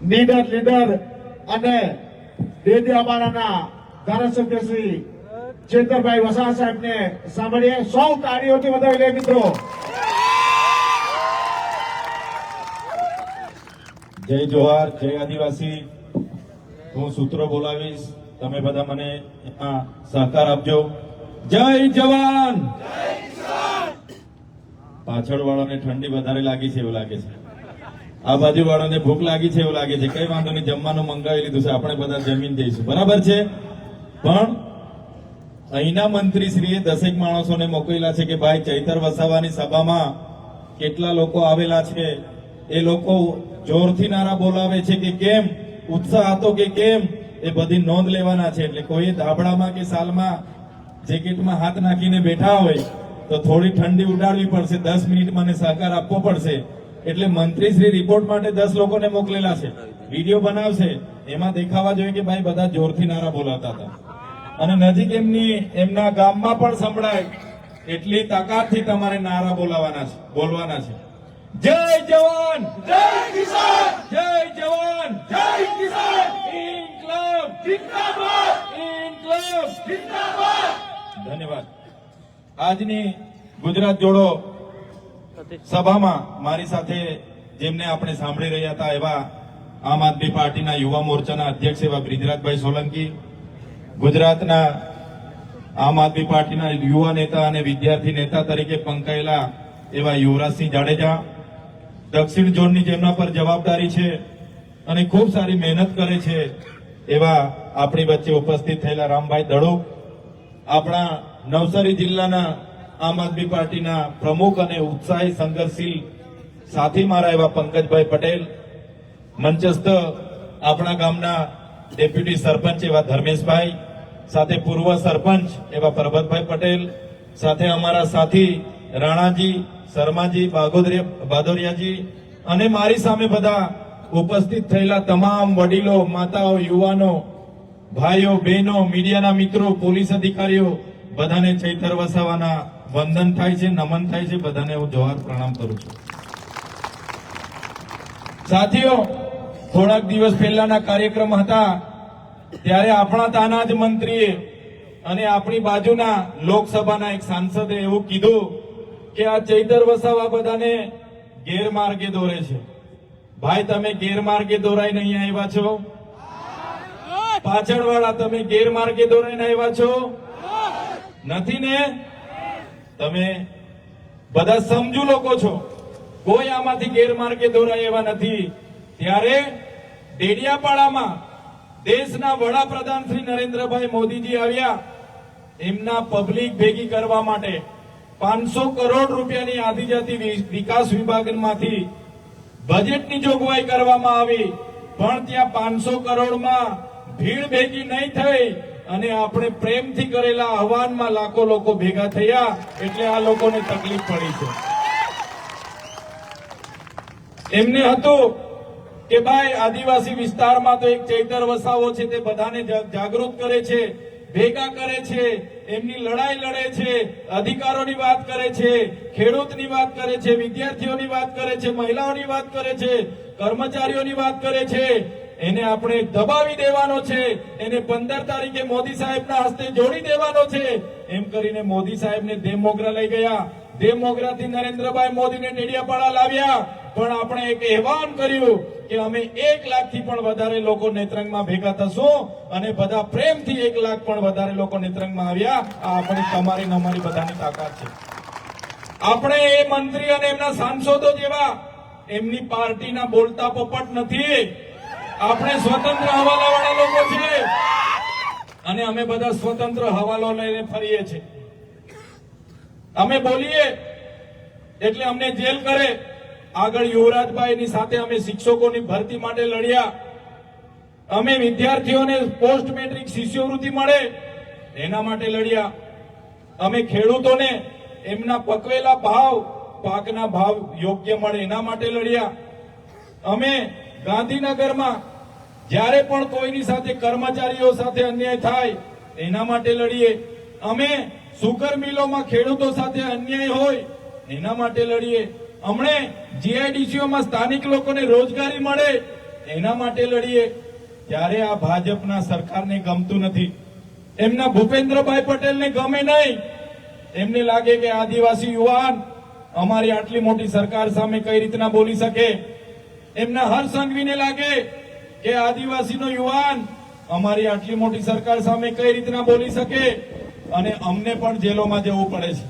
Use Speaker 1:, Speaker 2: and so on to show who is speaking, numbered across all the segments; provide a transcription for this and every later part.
Speaker 1: Leader leader અને દેડિયાપાડાના ધારાસભ્ય શ્રી ચેતરભાઈ વસાવા સાહેબને સાંભળીએ. સૌ તાળીઓથી વધાવી લે મિત્રો.
Speaker 2: જય જોહાર જય આદિવાસી. હું સૂત્રો બોલાવીશ. તમે બધા મને એમાં સહકાર આપજો. જય જવાન! પાછળ વાળાને ઠંડી વધારે લાગી છે એવું લાગે છે. આ બાજુ વાળાને ભૂખ લાગી છે એવું લાગે છે. કઈ વાંધો નહીં, જમવાનું મંગાવી લીધું છે. આપણે બધા જમીન જઈશું. બરાબર છે? પણ અહીંના મંત્રીશ્રીએ દસેક માણસોને મોકલેલા છે કે ભાઈ, ચૈતર વસાવાની સભામાં કેટલા લોકો આવેલા છે? એ લોકો જોરથી નારા બોલાવે છે કે કેમ? ઉત્સાહ હતો કે કેમ? એ બધી નોંધ લેવાના છે. એટલે કોઈ ધાબળામાં કે સાલમાં જેકેટમાં હાથ નાખીને બેઠા હોય, તો થોડી ઠંડી ઉડાડવી પડશે. દસ મિનિટ મને સહકાર આપવો પડશે. એટલે મંત્રીશ્રી રિપોર્ટ માટે દસ લોકોને મોકલેલા છે. વીડિયો બનાવશે. એમાં દેખાવા જોઈએ કે ભાઈ બધા જોરથી નારા બોલાતા હતા. અને નજીક એમની એમના ગામમાં પણ સંભળાય એટલી તાકાતથી તમારે નારા બોલાવાના છે બોલવાના છે. જય જવાન! જય કિસાન! જય જવાન! જય કિસાન! ઇન્કલાબ! જિંદાબાદ! ઇન્કલાબ! જિંદાબાદ! ધન્યવાદ. આજની ગુજરાત જોડો સભામાં મારી સાથે જેમને આપણે સાંભળી રહ્યા હતા એવા આમ આદમી પાર્ટીના યુવા મોરચાના અધ્યક્ષ એવા બ્રિજરાજભાઈ સોલંકી, ગુજરાતના આમ આદમી પાર્ટીના યુવા નેતા અને વિદ્યાર્થી નેતા તરીકે પંકાયેલા એવા યુવરાજસિંહ જાડેજા, દક્ષિણ ઝોનની જેમના પર જવાબદારી છે અને ખૂબ સારી મહેનત કરે છે એવા આપણી વચ્ચે ઉપસ્થિત થયેલા રામભાઈ દડો, આપણા નવસારી જિલ્લાના આમ આદમી પાર્ટીના પ્રમુખ અને ઉત્સાહી સંઘર્ષશીલ સાથી મારા એવા પંકજભાઈ પટેલ, મંચસ્થ આપણા ગામના ડેપ્યુટી સરપંચ એવા ધર્મેશભાઈ, સાથે પૂર્વ સરપંચ એવા પરબતભાઈ પટેલ, સાથે અમારા સાથી રાણાજી, શર્માજી બાદોરિયાજી અને મારી સામે બધા ઉપસ્થિત થયેલા તમામ વડીલો, માતાઓ, યુવાનો, ભાઈઓ, બહેનો, મીડિયાના મિત્રો, પોલીસ અધિકારીઓ, બધાને ચૈતર વસાવાના વંદન થાય છે, નમન થાય છે, બધાને હું જોહાર પ્રણામ કરું છું. સાથીઓ, થોડાક દિવસ પહેલાના કાર્યક્રમ હતા, ત્યારે આપણા તાના જ મંત્રીએ અને આપણી બાજુના લોકસભાના એક સાંસદે એવું કીધું કે આ ચૈતર વસાવા બધાને ગેરમાર્ગે દોરે છે. ભાઈ, તમે ગેરમાર્ગે દોરાઈને અહીંયા આવ્યા છો? પાછળવાળા, તમે ગેરમાર્ગે દોરાઈને આવ્યા છો? નથી ને? તમે બધા સમજુ લોકો છો. કોઈ આમાંથી ગેરમાર્ગે દોરાય એવા નથી. ત્યારે ડેડિયાપાડામાં દેશના વડાપ્રધાન શ્રી નરેન્દ્રભાઈ મોદીજી આવ્યા એમના પબ્લિક ભેગી કરવા માટે. પાંચસો કરોડ રૂપિયાની આદિજાતિ વિકાસ વિભાગમાંથી બજેટની જોગવાઈ કરવામાં આવી. પણ ત્યાં પાંચસો કરોડમાં ભીડ ભેગી નહીં થઈ. અને આપણે પ્રેમથી કરેલા આહવાનમાં લાખો લોકો ભેગા થયા એટલે આ લોકોને તકલીફ પડી છે. એમને હતું કે ભાઈ, આદિવાસી વિસ્તારમાં તો એક ચૈતર વસાવો છે, તે બધાને જાગૃત કરે છે, ભેગા કરે છે, એમની લડાઈ લડે છે, અધિકારોની વાત કરે છે, ખેડૂતની વાત કરે છે, વિદ્યાર્થીઓની વાત કરે છે, મહિલાઓની વાત કરે છે, કર્મચારીઓની વાત કરે છે એને આપણે દબાવી દેવાનો છે. એને પંદર તારીખે મોદી સાહેબના હસ્તે જોડી દેવાનો છે. એમ કરીને મોદી સાહેબને દેવમોગરા લઈ ગયા. દેવમોગરાથી નરેન્દ્રભાઈ મોદીને ડેડિયાપાડા લાવ્યા. પણ આપણે એક અહેવાન કર્યું કે અમે એક લાખથી પણ વધારે લોકો નેત્રંગમાં ભેગા થશું અને બધા પ્રેમથી એક લાખ પણ વધારે લોકો નેત્રંગમાં આવ્યા. આ આપણી, તમારી અમારી બધાની તાકાત છે. આપણે એ મંત્રી અને એમના સાંસદો જેવા એમની પાર્ટીના બોલતા પોપટ નથી. આપણે સ્વતંત્ર હવાલાવાળા લોકો છીએ. અને અમે બધા સ્વતંત્ર હવાલો લઈને ફરીએ છીએ. અમે બોલીએ, એટલે અમને જેલ કરે. આગળ યુવરાજભાઈની સાથે અમે શિક્ષકોની ભરતી માટે લડ્યા. અમે વિદ્યાર્થીઓને પોસ્ટ મેટ્રિક શિષ્યવૃત્તિ મળે, એના માટે લડ્યા. અમે ખેડૂતોને એમના પકવેલા ભાવ, પાકના ભાવ યોગ્ય મળે એના માટે લડ્યા. અમે ગાંધીનગરમાં જ્યારે પણ કોઈની સાથે કર્મચારીઓ સાથે અન્યાય થાય, એના માટે લડીએ. અમે સુગર મિલોમાં ખેડૂતો સાથે અન્યાય હોય, એના માટે લડીએ. અમને જીઆઈડીસીઓમાં સ્થાનિક લોકોને રોજગારી મળે, એના માટે લડીએ. ત્યારે આ ભાજપના સરકારને ગમતું નથી. એમના ભૂપેન્દ્રભાઈ પટેલને ગમે નહીં. એમને લાગે કે આદિવાસી યુવાન અમારી આટલી મોટી સરકાર સામે કઈ રીતના બોલી શકે? એમના હર સંઘવીને લાગે કે આદિવાસીનો યુવાન અમારી આટલી મોટી સરકાર સામે કઈ રીતના બોલી શકે? અને અમને પણ જેલોમાં જવું પડે છે.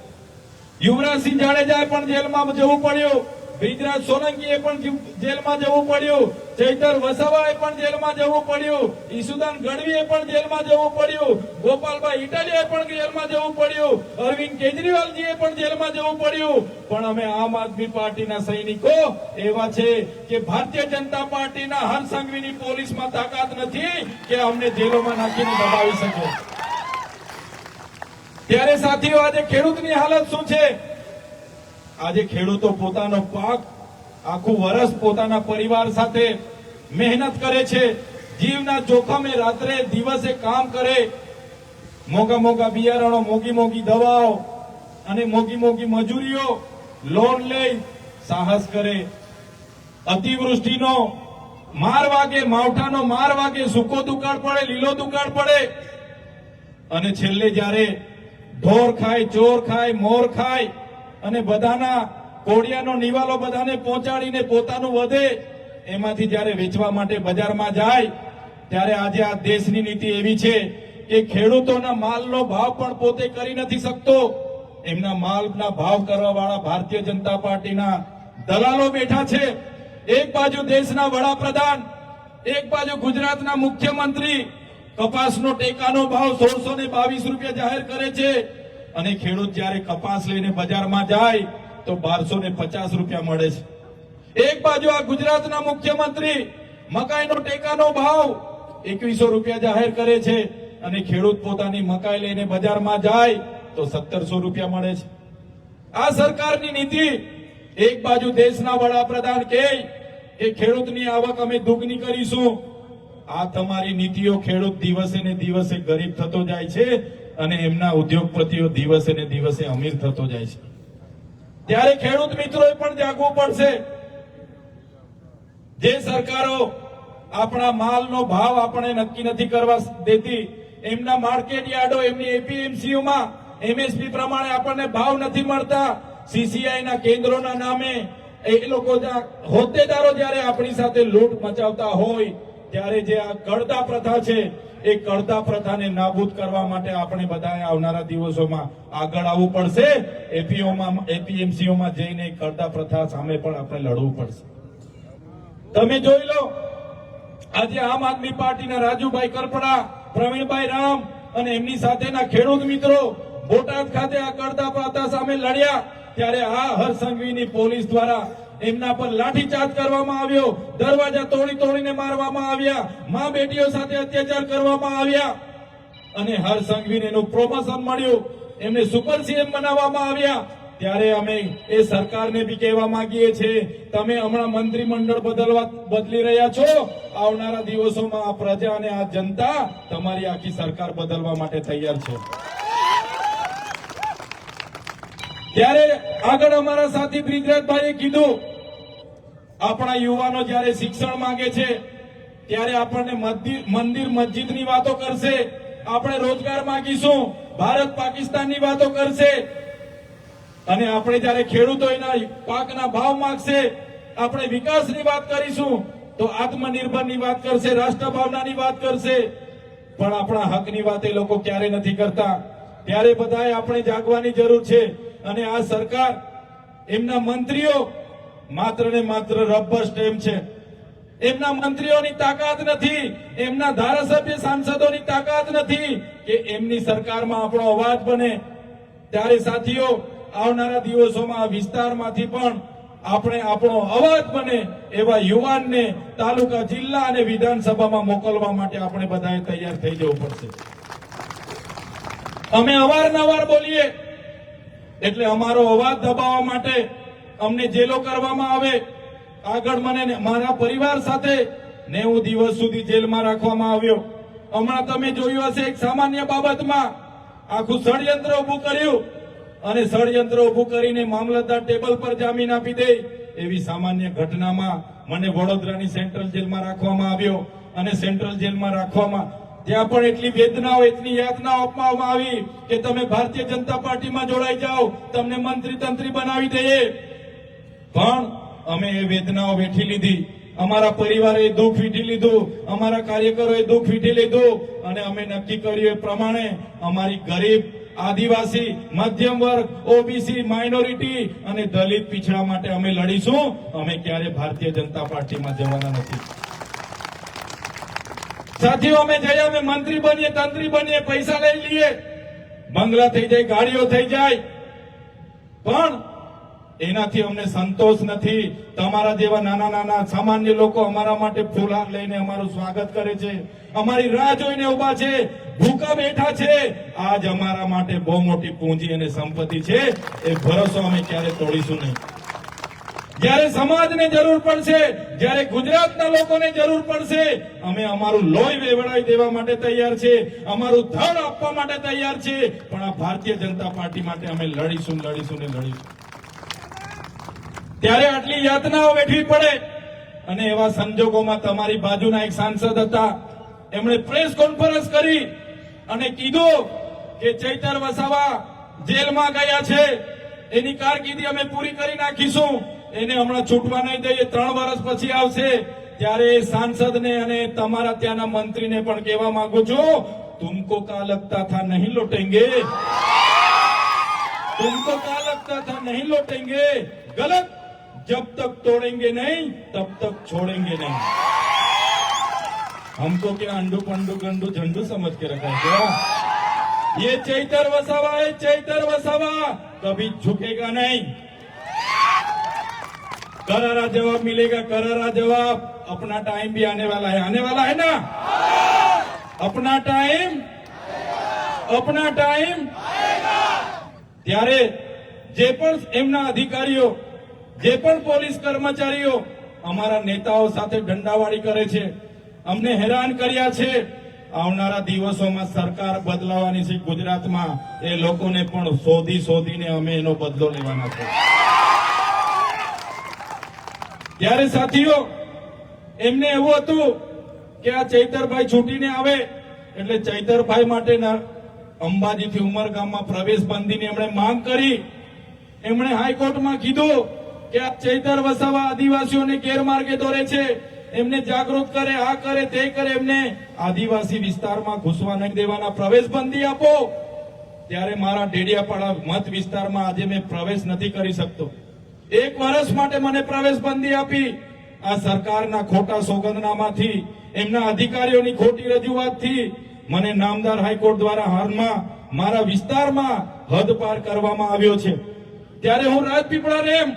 Speaker 2: યુવરાજસિંહ જાડેજાએ પણ જેલમાં જવું પડ્યું. બ્રિજરાજ સોલંકીએ પણ જેલમાં જવું પડ્યું. ચૈતર વસાવાએ પણ જેલમાં જવું પડ્યું. ઈસુદાન ગઢવીએ પણ જેલમાં જવું પડ્યું. ગોપાલભાઈ ઇટાલીએ પણ જેલમાં જવું પડ્યું. અરવિંદ કેજરીવાલજીએ પણ જેલમાં જવું પડ્યું. પણ અમે આમ આદમી પાર્ટીના સૈનિકો એવા છે કે ભારતીય જનતા પાર્ટીના હર સંઘવીની પોલીસમાં તાકાત નથી કે અમને જેલોમાં નાખીને દબાવી શકે. ત્યારે સાથીઓ, આજે ખેડૂતની હાલત શું છે? આજે ખેડૂતો પોતાનો પાક આખું વર્ષ પોતાના પરિવાર સાથે મહેનત કરે છે, જીવના જોખમે રાત્રે દિવસે કામ કરે. મોંઘા મોંઘા બિયારણો, મોંઘી મોંઘી દવાઓ અને મોંઘી મોંઘી મજૂરીઓ લોન લઈ સાહસ કરે. અતિવૃષ્ટિનો માર વાગે, માવઠાનો માર વાગે, સૂકો દુકાળ પડે, લીલો દુકાળ પડે. અને છેલ્લે જ્યારે ઢોર ખાય, ચોર ખાય, મોર ખાય અને બધાના કોડિયાનો નિવાલો બધાને પહોંચાડીને પોતાનું વધે, એમાંથી જ્યારે વેચવા માટે બજારમાં જાય, ત્યારે આજે આ દેશની નીતિ એવી છે કે ખેડૂતોના માલનો ભાવ પણ પોતે કરી નથી શકતો. એમના માલના ભાવ કરવા વાળા ભારતીય જનતા પાર્ટીના દલાલો બેઠા છે. એક બાજુ દેશના વડાપ્રધાન, એક બાજુ ગુજરાતના મુખ્યમંત્રી. કપાસનો ટેકાનો ભાવ સોળસો બાવીસ રૂપિયા જાહેર કરે છે. અને ખેડૂત જ્યારે કપાસ લઈને બજારમાં જાય, તો બારસો રૂપિયા મળે છે. એક બાજુ આ ગુજરાતના મુખ્યમંત્રી, મકાઈનો ટેકાનો ભાવ એકવીસો રૂપિયા જાહેર કરે છે અને ખેડૂત પોતાની મકાઈ લઈને બજારમાં જાય, તો સત્તરસો રૂપિયા મળે છે. આ સરકારની નીતિ, એક બાજુ દેશના વડાપ્રધાન કહે કે ખેડૂતની આવક અમે દુગની કરીશું. આ તમારી નીતિઓ ખેડૂત દિવસે ને દિવસે ગરીબ થતો જાય છે. અને એમના ઉદ્યોગપતિઓ દિવસે ને દિવસે અમીર થતો જાય છે. ત્યારે ખેડૂત મિત્રોએ પણ જાગવું પડશે. જે સરકારો આપણા માલનો ભાવ આપણે નક્કી નથી કરવા દેતી, એમના માર્કેટ યાર્ડો, એમની એપીએમસીઓમાં એમએસપી પ્રમાણે આપણને ભાવ નથી મળતા. સીસીઆઈ ના કેન્દ્રોના નામે એ લોકો હોદ્દેદારો જ્યારે આપણી સાથે લૂંટ મચાવતા હોય, ત્યારે જે આ કડદા પ્રથા છે એ કડદા પ્રથાને નાબૂદ કરવા માટે આપણે બધાએ આવનારા દિવસોમાં આગળ આવવું પડશે. એપીઓમાં, એપીએમસીઓમાં જઈને કડદા પ્રથા સામે પણ આપણે લડવું પડશે. તમે જોઈ લો, આજે આમ આદમી પાર્ટીના રાજુભાઈ કરપડા, પ્રવીણભાઈ રામ અને એમની સાથેના ખેડૂત મિત્રો બોટાદ ખાતે આ કરતા પ્રથા સામે લડ્યા. ત્યારે આ હરસંઘવીની પોલીસ દ્વારા એમના પર લાઠીચાર્જ કરવામાં આવ્યો. દરવાજા તોડી તોડીને મારવામાં આવ્યા. મા બેટીઓ સાથે અત્યાચાર કરવામાં આવ્યા. અને હરસંઘવીને એનું પ્રોમોશન મળ્યું. એમને સુપર સીએમ બનાવવામાં આવ્યા. ત્યારે અમે એ સરકારને બી કહેવા માંગીએ છીએ, તમે હમણાં મંત્રીમંડળ બદલવા બદલી રહ્યા છો. આવનારા દિવસોમાં આ પ્રજા અને આ જનતા તમારી આખી સરકાર બદલવા માટે તૈયાર છે. ત્યારે આગળ અમારા સાથી બ્રિજરાજભાઈએ કીધું આપણા યુવાનો જ્યારે શિક્ષણ માંગે છે, ત્યારે આપણને મંદિર મસ્જિદની વાતો કરશે. આપણે રોજગાર માંગીશું, ભારત પાકિસ્તાનની વાતો કરશે. અને આપણે જ્યારે ખેડૂતો એના પાકના ભાવ માંગશે, આપણે વિકાસની વાત કરીશું, તો આત્મનિર્ભરની વાત કરશે રાષ્ટ્ર ભાવનાની વાત કરશે. પણ આપણા હકની વાત એ લોકો ક્યારે નથી કરતા. ત્યારે બધાએ આપણે જાગવાની જરૂર છે. અને આ સરકાર, એમના મંત્રીઓ માત્ર ને માત્ર રબર સ્ટેમ્પ છે. એમના મંત્રીઓની તાકાત નથી, એમના ધારાસભ્ય સાંસદોની તાકાત નથી કે એમની સરકારમાં આપણો અવાજ બને. ત્યારે સાથીઓ, આવનારા દિવસોમાં આ વિસ્તારમાંથી પણ આપણે આપણો અવાજ બને એવા યુવાનને તાલુકા, જિલ્લા અને વિધાનસભામાં મોકલવા માટે આપણે બધાએ તૈયાર થઈ જવું પડશે. અમે અવારનવાર બોલીએ, એટલે અમારો અવાજ દબાવવા માટે અમને જેલો કરવામાં આવે, આગળ મને મારા પરિવાર સાથે નેવું દિવસ સુધી જેલમાં રાખવામાં આવ્યો. હમણાં તમે જોયું હશે એક સામાન્ય બાબતમાં આખું ષડયંત્ર ઉભું કર્યું અને ષડયંત્ર ઉભું કરીને મામલતદાર ટેબલ પર જામીન આપી દે એવી સામાન્ય ઘટનામાં મને વડોદરાની સેન્ટ્રલ જેલમાં રાખવામાં આવ્યો અને સેન્ટ્રલ જેલમાં રાખવામાં ત્યાં પણ એટલી વેદનાઓ, એટલી યાતનાઓ આપવામાં આવી કે તમે ભારતીય જનતા પાર્ટીમાં જોડાઈ જાઓ, તમને મંત્રી તંત્રી બનાવી દઈએ. પણ અમે એ વેદનાઓ વેઠી લીધી. અમારા પરિવારે દુઃખ વીઠી લીધું, અમારા કાર્યકરોએ દુઃખ વીઠી લીધું અને અમે નક્કી કર્યું એ પ્રમાણે અમારી ગરીબ, આદિવાસી, મધ્યમ વર્ગ, ઓબીસી, માઇનોરિટી અને દલિત પીછડા માટે અમે લડીશું. અમે ક્યારે ભારતીય જનતા પાર્ટીમાં જવાના નથી. સાથીઓ, અમે જઈએ, અમે મંત્રી બનીએ, તંત્રી બનીએ, પૈસા લઈ લઈએ. બંગલા થઈ જાય, ગાડીઓ થઈ જાય. પણ એનાથી અમને સંતોષ નથી. તમારા જેવા નાના નાના સામાન્ય લોકો અમારા માટે ફૂલહાર લઈને અમારું સ્વાગત કરે છે. અમારી રાહ જોઈને ઊભા છે. ભૂકા બેઠા છે. આજ અમારા માટે બહુ મોટી પૂંજી અને સંપત્તિ છે. એ ભરોસો અમે ક્યારે તોડીશું નહીં. જ્યારે સમાજને જરૂર પડશે, જ્યારે ગુજરાતના લોકોને જરૂર પડશે, અમે અમારું લોહી વેવડાવી દેવા માટે તૈયાર છે. અમારું ધન આપવા માટે તૈયાર છે. પણ આ ભારતીય જનતા પાર્ટી માટે અમે લડીશું લડીશું ને લડીશું. ત્યારે આટલી યાતનાઓ વેઠવી પડે અને એવા સંજોગોમાં તમારી બાજુના એક સાંસદ હતા એમણે પ્રેસ કોન્ફરન્સ કરી અને કીધું કે ચૈતર વસાવા જેલમાં ગયા છે એની કારકિર્દી અમે પૂરી કરી નાખીશું એને હમણાં છૂટવા નહીં દઈએ ત્રણ વર્ષ પછી આવશે ત્યારે એ સાંસદને અને તમારા ત્યાંના મંત્રીને પણ કહેવા માંગુ છું તુમકો કા લગતા થા નહીં લૂટેંગે तुमको क्या लगता था नहीं लौटेंगे गलत जब तक तोड़ेंगे नहीं तब तक छोड़ेंगे नहीं हमको क्या अंडू पंडू गंडू झंडू समझ के रखा है क्या ये चैतर वसावा है चैतर वसावा कभी झुकेगा नहीं करारा जवाब मिलेगा करारा जवाब अपना टाइम भी आने वाला है आने वाला है ना अपना टाइम अपना टाइम ત્યારે જે પણ એમના અધિકારીઓ જે પણ પોલીસ કર્મચારીઓ અમારા નેતાઓ સાથે દંડાવાળી કરે છે, અમને હેરાન કર્યા છે, આવનારા દિવસોમાં સરકાર બદલાવાની છે. ગુજરાતમાં એ લોકોને પણ શોધી શોધીને અમે એનો બદલો લેવાના છે. ત્યારે સાથીઓ, એમને એવું હતું કે આ ચૈતરભાઈ છૂટીને આવે, એટલે ચૈતરભાઈ માટેના અંબાજીથી ઉમરગામમાં પ્રવેશ બંધીની એમણે માંગ કરી. એમણે હાઈકોર્ટમાં કીધું કે આ ચૈતર વસાવા આદિવાસીઓને ગેરમાર્ગે દોરે છે, એમને જાગૃત કરે, આ કરે, તે કરે, એમને આદિવાસી વિસ્તારમાં ઘૂસવા નહીં દેવાના પ્રવેશ બંધી આપો. ત્યારે મારા ડેડિયાપાડા મત વિસ્તારમાં આજે મેં પ્રવેશ નથી કરી શકતો. એક વર્ષ માટે મને પ્રવેશ બંધી આપી. આ સરકારના ખોટા સોગંદનામાથી, એમના અધિકારીઓની ખોટી રજૂઆતથી મને નામદાર હાઈકોર્ટ દ્વારા હાલમાં મારા વિસ્તારમાં હદપાર કરવામાં આવ્યો છે. ત્યારે હું રાજપીપળા રેમ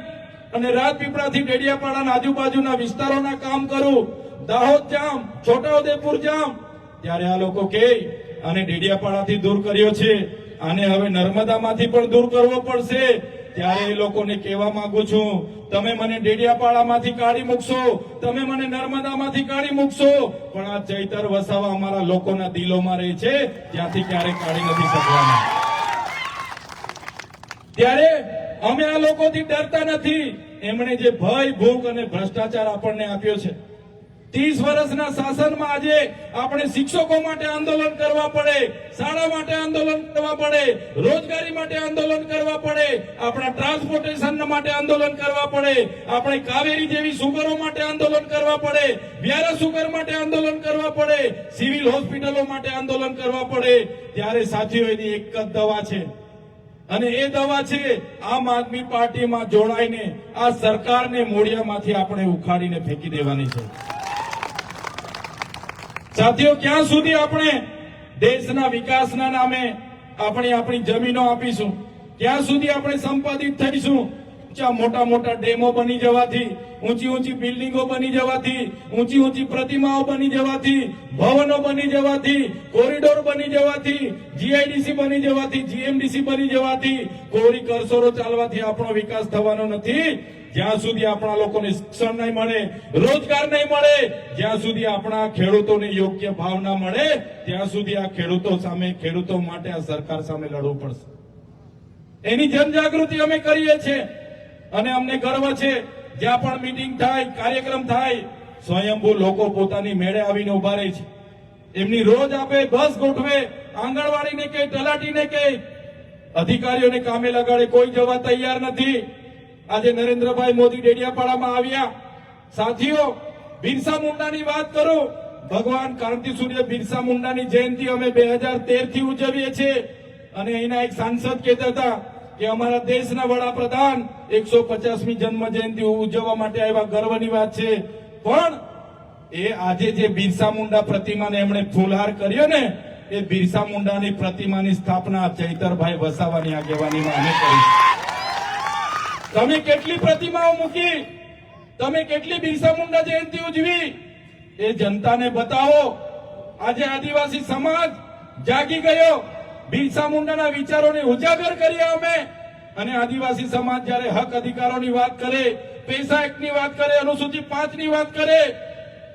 Speaker 2: અને રાજપીપળાથી ડેડિયાપાડાના આજુબાજુના વિસ્તારોના કામ કરું. દાહોદ જામ, છોટાઉદેપુર જામ. ત્યારે આ લોકો કે, આને ડેડિયાપાડાથી દૂર કર્યો છે. આને હવે નર્મદામાંથી પણ દૂર કરવો પડશે. ત્યારે એ લોકોને કહેવા માંગુ છું, તમે મને ડેડિયાપાડામાંથી કાઢી મૂકશો. તમે મને નર્મદામાંથી કાઢી મૂકશો. પણ આ ચૈતર વસાવા અમારા લોકોના દિલોમાં રહે છે ત્યાંથી ક્યારેય કાઢી નથી શકવાના. ત્યારે અમે આ લોકોથી ડરતા નથી. એમણે જે ભય ભૂખ અને ભ્રષ્ટાચાર આપણને આપ્યો છે. ત્રીસ વર્ષના શાસનમાં આજે આપણે શિક્ષકો માટે આંદોલન કરવા પડે, શાળા માટે આંદોલન કરવા પડે, રોજગારી માટે આંદોલન કરવા પડે, આપણા ટ્રાન્સપોર્ટેશન માટે આંદોલન કરવા પડે, આપણે કાવેરી જેવી સુગરો માટે આંદોલન કરવા પડે, વ્યારા સુગર માટે આંદોલન કરવા પડે, સિવિલ હોસ્પિટલો માટે આંદોલન કરવા પડે. ત્યારે સાથીઓ, એની એક જ દવા છે. અને એ દવા છે, આમ આદમી પાર્ટીમાં જોડાઈને આ સરકારને મોડિયામાંથી આપણે ઉખાડીને ફેંકી દેવાની છે. સાથીઓ, ક્યાં સુધી આપણે દેશના વિકાસના નામે આપણે આપણી જમીનો આપીશું? ક્યાં સુધી આપણે સંપાદિત થઈશું? મોટા મોટા ડેમો બની જવાથી ઊંચી ઊંચી બિલ્ડિંગો બની જવાથી, ઊંચી ઊંચી પ્રતિમાઓ બની જવાથી, ભવનો બની જવાથી, કોરિડોર બની જવાથી, જીઆઈડીસી બની જવાથી, જીએમડીસી બની જવાથી, કોરી કરસોરો ચાલવાથી આપણો વિકાસ થવાનો નથી. જ્યાં સુધી આપણા લોકોને શિક્ષણ નહીં મળે, રોજગાર નહીં મળે, જ્યાં સુધી આપણા ખેડૂતોને યોગ્ય ભાવ ના મળે, ત્યાં સુધી આ ખેડૂતો સામે, ખેડૂતો માટે આ સરકાર સામે લડવું પડશે. એની જનજાગૃતિ અમે કરીએ છીએ. અને અમને ગર્વ છે જ્યાં પણ મીટિંગ થાય, કાર્યક્રમ થાય, સ્વયંભૂ લોકો પોતાની મેળે આવીને ઊભા રહે છે. એમની રોજ આપે બસ ગોઠવે, આંગણવાડીને કે, તલાટીને કે, અધિકારીઓને કામે લગાડે, કોઈ જવા તૈયાર નથી. આજે નરેન્દ્રભાઈ મોદી ડેડિયાપાડામાં આવ્યા. સાથીઓ, બિરસા મુંડાની વાત કરું. ભગવાન કાંતિ સૂર્ય બિરસા મુંડાની જયંતિ અમે બે હજાર તેરથી ઉજવીએ છીએ. અને અહીંના એક સાંસદ કહેતા હતા કે અમારા દેશના વડાપ્રધાન એકસો પચાસમી જન્મ જયંતિ ઉજવવા માટે આવ્યા ગર્વની વાત છે. પણ એ આજે જે બિરસા મુંડા પ્રતિમાને એમણે ફૂલહાર કર્યો ને, એ બિરસા મુંડાની પ્રતિમાની સ્થાપના ચૈતરભાઈ વસાવાની આગેવાનીમાં અમે કરી. તમે કેટલી પ્રતિમાઓ મૂકી? તમે કેટલી બિરસા મુંડા જયંતિ ઉજવી? એ જનતાને બતાવો. આજે આદિવાસી સમાજ જાગી ગયો. બિરસા મુંડાના વિચારોને ઉજાગર કરીએ અમે. અને આદિવાસી સમાજ જ્યારે હક અધિકારોની વાત કરે, પૈસા એકની વાત કરે, અનુસૂચિત પાંચની વાત કરે,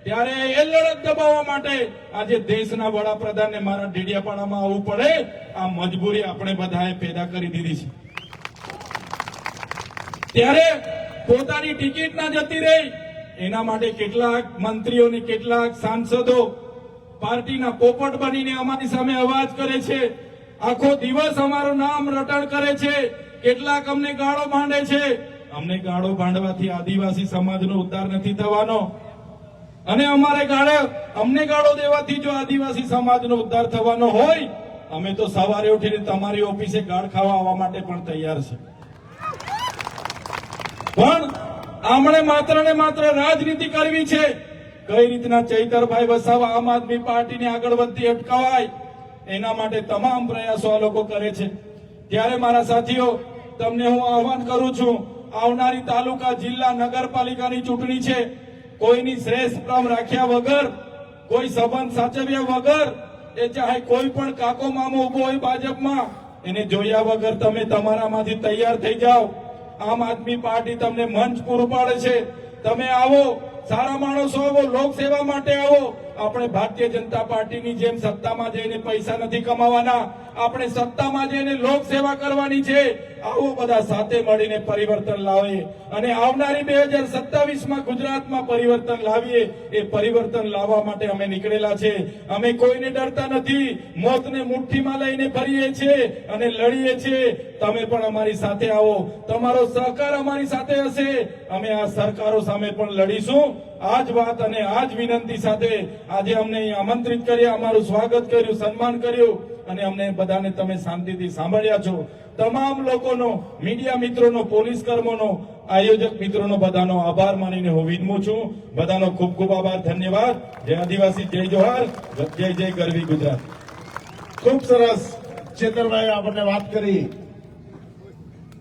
Speaker 2: ત્યારે એ લડત દબાવવા માટે આજે દેશના વડાપ્રધાનને મારા ડેડિયાપાડામાં આવવું પડે. આ મજબૂરી આપણે બધાએ પેદા કરી દીધી છે. ત્યારે પોતાની ટિકિટ ના જતી રહી. એના માટે કેટલાક મંત્રીઓને કેટલાક સાંસદો પાર્ટીના પોપટ બનીને અમારી સામે અવાજ કરે છે. આખો દિવસ અમારું નામ રટણ કરે છે. કેટલાક અમને ગાળો ભાંડે છે. અમને ગાળો ભાંડવાથી આદિવાસી સમાજનો ઉદ્ધાર નથી થવાનો. અને અમારે ગાળો અમને ગાળો દેવાથી જો આદિવાસી સમાજનો ઉદ્ધાર થવાનો હોય, અમે તો સવારે ઉઠીને તમારી ઓફિસે ગાળ ખાવા આવવા માટે પણ તૈયાર છે. પણ આમણે માત્ર ને માત્ર રાજનીતિ કરવી છે. કઈ રીતના ચૈતરભાઈ વસાવા આમ આદમી પાર્ટીને આગળ વધતી અટકાવાય? એના માટે તમામ પ્રયાસો આ લોકો કરે છે. ત્યારે મારા સાથીઓ, તમને હું આહવાન કરું છું, આવનારી તાલુકા જિલ્લા નગરપાલિકાની ચૂંટણી છે. કોઈની શ્રેષ્ઠ ક્રમ રાખ્યા વગર, કોઈ સંબંધ સાચવ્યા વગર, એ ચાહે કોઈ પણ કાકો મામો ઊભો હોય ભાજપમાં, એને જોયા વગર તમે તમારામાંથી તૈયાર થઈ જાઓ. આમ આદમી પાર્ટી તમને મંચ પૂરું પાડે છે. તમે આવો, સારા માણસો આવો, લોકસેવા માટે આવો. આપણે ભારતીય જનતા પાર્ટીની જેમ સત્તામાં જઈને પૈસા નથી કમાવાના. આપણે સત્તામાં જઈને લોક સેવા કરવાની છે. આવો બધા સાથે મળીને પરિવર્તન લાવીએ અને આવનારી બે હજાર સત્તાવીસમાં ગુજરાતમાં પરિવર્તન લાવીએ, એ પરિવર્તન લાવવા માટે અમે નીકળેલા છે. અમે કોઈને ડરતા નથી, મોતને મુઠ્ઠીમાં લઈને ફરીએ છીએ અને લડીએ છીએ તમે પણ અમારી સાથે આવો. તમારો સહકાર અમારી સાથે હશે. અમે આ સરકારો સામે પણ લડીશું. આ જ વાત અને આ જ વિનંતી સાથે આજે અમને આમંત્રિત કર્યા, અમારું સ્વાગત કર્યું, સન્માન કર્યું અને અમને બધાને તમે શાંતિથી સાંભળ્યા છો. તમામ લોકોનો, મીડિયા મિત્રોનો, પોલીસ કર્મોનો આયોજક મિત્રોનો બધાનો આભાર માનીને હું વિનમું છું. બધાનો ખૂબ ખૂબ આભાર, ધન્યવાદ. જય આદિવાસી, જય જોહાર. જય જય ગરવી ગુજરાત.
Speaker 1: ખૂબ સરસ ચેતરભાઈ આપણને વાત કરી.